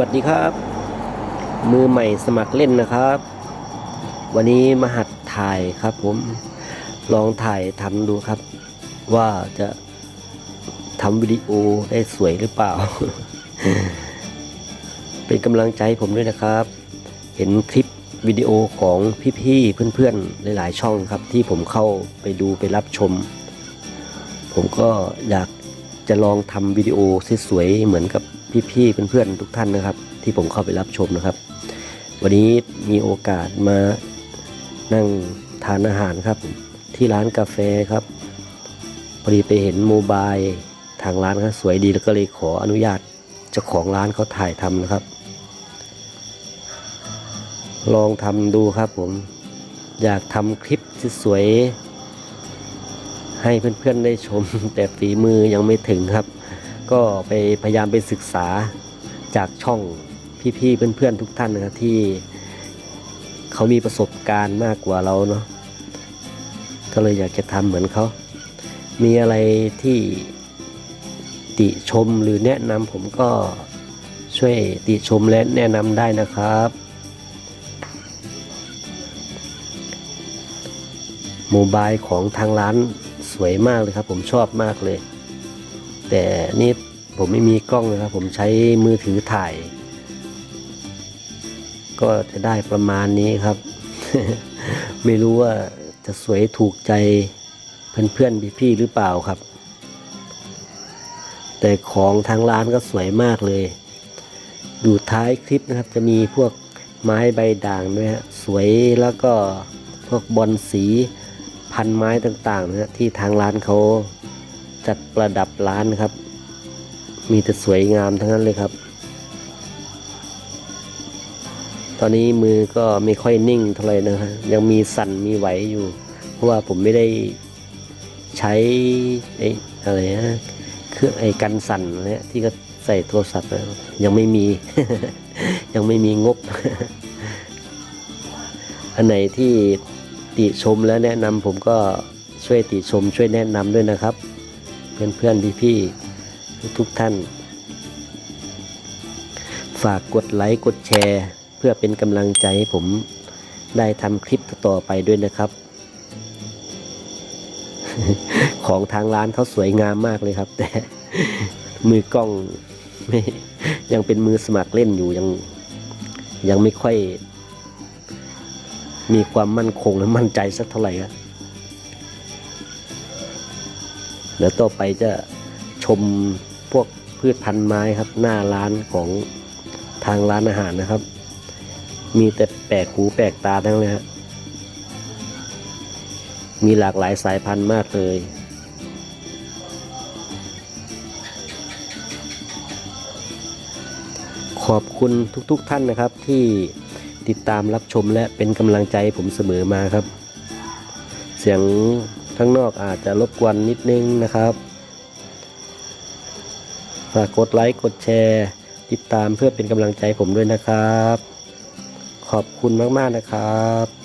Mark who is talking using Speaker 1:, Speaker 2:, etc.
Speaker 1: วัสดีครับ มือใหม่สมัครเล่นนะครับ วันนี้มาหัดถ่ายครับผมลองถ่ายทำดูครับ ว่าจะทำวิดีโอได้สวยหรือเปล่า เป็นกำลังใจผมด้วยนะครับ เห็นคลิปวิดีโอของพี่ๆเพื่อนๆหลายๆช่องครับ ที่ผมเข้าไปดูไปรับชม ผมก็อยากจะลองทำวิดีโอสวยๆเหมือนกับ พี่ๆเพื่อนๆทุกท่านนะครับ ที่ผมเข้าไปรับชมนะครับ วันนี้มีโอกาสมานั่งทานอาหารครับ ที่ร้านกาแฟครับ พอดีไปเห็นโมบายทางร้านครับสวยดีแล้วก็เลยขออนุญาตเจ้าของร้านเขาถ่ายทำนะครับ ลองทำดูครับผมอยากทำคลิปสวยให้เพื่อนๆได้ชม แต่ฝีมือยังไม่ถึงครับ ก็ไปพยายามไปศึกษาจากช่องพี่ๆเพื่อนๆทุกท่านนะครับที่เขามีประสบการณ์มากกว่าเราเนาะก็เลยอยากจะทำเหมือนเขา มีอะไรที่ติชมหรือแนะนำผมก็ช่วยติชมและแนะนำได้นะครับ โมบายของทางร้านสวยมากเลยครับ ผมชอบมากเลย แต่นี่ผมไม่มีกล้องนะครับ ผมใช้มือถือถ่าย ก็จะได้ประมาณนี้ครับ ไม่รู้ว่าจะสวยถูกใจเพื่อนๆพี่ๆหรือเปล่าครับ แต่ของทางร้านก็สวยมากเลย ดูท้ายคลิปนะครับ จะมีพวกไม้ใบด่างด้วยฮะสวยแล้วก็พวกบอลสีพันไม้ต่างๆนะฮะที่ทางร้านเขา จัดประดับร้านครับ มีแต่สวยงามทั้งนั้นเลยครับ ตอนนี้มือก็ไม่ค่อยนิ่งเท่าไหร่นะฮะยังมีสั่นมีไหวอยู่ เพราะว่าผมไม่ได้ใช้ไอ้อะไรนะเครื่องไอ้กันสั่นเนี่ยที่ก็ใส่โทรศัพท์ยังไม่มี ยังไม่มีงบ อันไหนที่ติชมและแนะนำผมก็ช่วยติชมช่วยแนะนำด้วยนะครับ เพื่อนเพื่อนพี่พี่ๆทุกท่าน ฝากกดไลค์กดแชร์ เพื่อเป็นกำลังใจให้ผมได้ทำคลิปต่อไปด้วยนะครับ ของทางร้านเขาสวยงามมากเลยครับ แต่มือกล้องยังเป็นมือสมัครเล่นอยู่ยังยังไม่ค่อย มีความมั่นคงและมั่นใจสักเท่าไหร่ครับ เดี๋ยวต่อไปจะชมพวกพืชพันธุ์ไม้ครับ หน้าร้านของทางร้านอาหารนะครับ มีแต่แปลกหูแปลกตาทั้งเลยฮะมีหลากหลายสายพันธุ์มากเลยขอบคุณทุก ๆทท่านนะครับที่ติดตามรับชมและเป็นกำลังใจใผมเสมอมาครับ เสียง ข้างนอกอาจจะรบกวนนิดนึงนะครับ ฝากกดไลค์กดแชร์ ติดตามเพื่อเป็นกำลังใจผมด้วยนะครับ ขอบคุณมากๆนะครับ